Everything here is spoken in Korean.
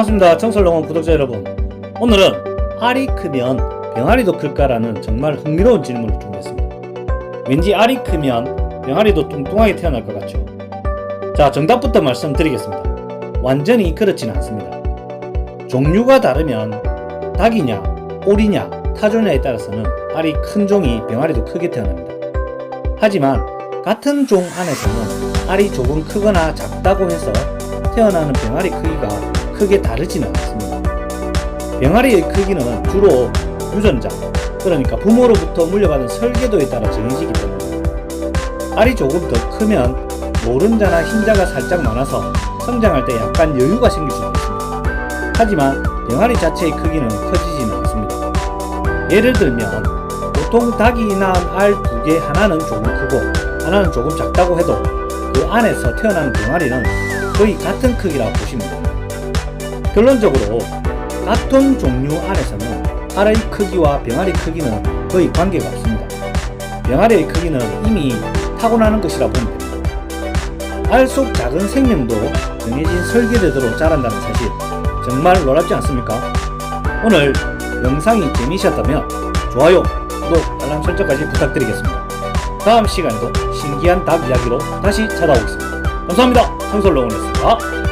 반갑습니다. 청설농원 구독자 여러분. 오늘은 알이 크면 병아리도 클까라는 정말 흥미로운 질문을 준비했습니다. 왠지 알이 크면 병아리도 뚱뚱하게 태어날 것 같죠? 자, 정답부터 말씀드리겠습니다. 완전히 그렇지는 않습니다. 종류가 다르면 닭이냐, 오리냐, 타조냐에 따라서는 알이 큰 종이 병아리도 크게 태어납니다. 하지만 같은 종 안에서는 알이 조금 크거나 작다고 해서 태어나는 병아리 크기가 크게 다르지는 않습니다. 병아리의 크기는 주로 유전자, 그러니까 부모로부터 물려받은 설계도에 따라 정해지기 때문에 알이 조금 더 크면 노른자나 흰자가 살짝 많아서 성장할 때 약간 여유가 생길 수도 있습니다. 하지만 병아리 자체의 크기는 커지지는 않습니다. 예를 들면 보통 닭이 낳은 알 두 개 하나는 조금 크고 하나는 조금 작다고 해도 그 안에서 태어난 병아리는 거의 같은 크기라고 보시면 됩니다. 결론적으로 같은 종류 안에서는 알의 크기와 병아리 크기는 거의 관계가 없습니다. 병아리의 크기는 이미 타고나는 것이라 보면 됩니다. 알 속 작은 생명도 정해진 설계대로 자란다는 사실 정말 놀랍지 않습니까? 오늘 영상이 재미있었다면 좋아요, 구독, 알람 설정까지 부탁드리겠습니다. 다음 시간에도 신기한 닭 이야기로 다시 찾아오겠습니다. 감사합니다. 청설로원이었습니다.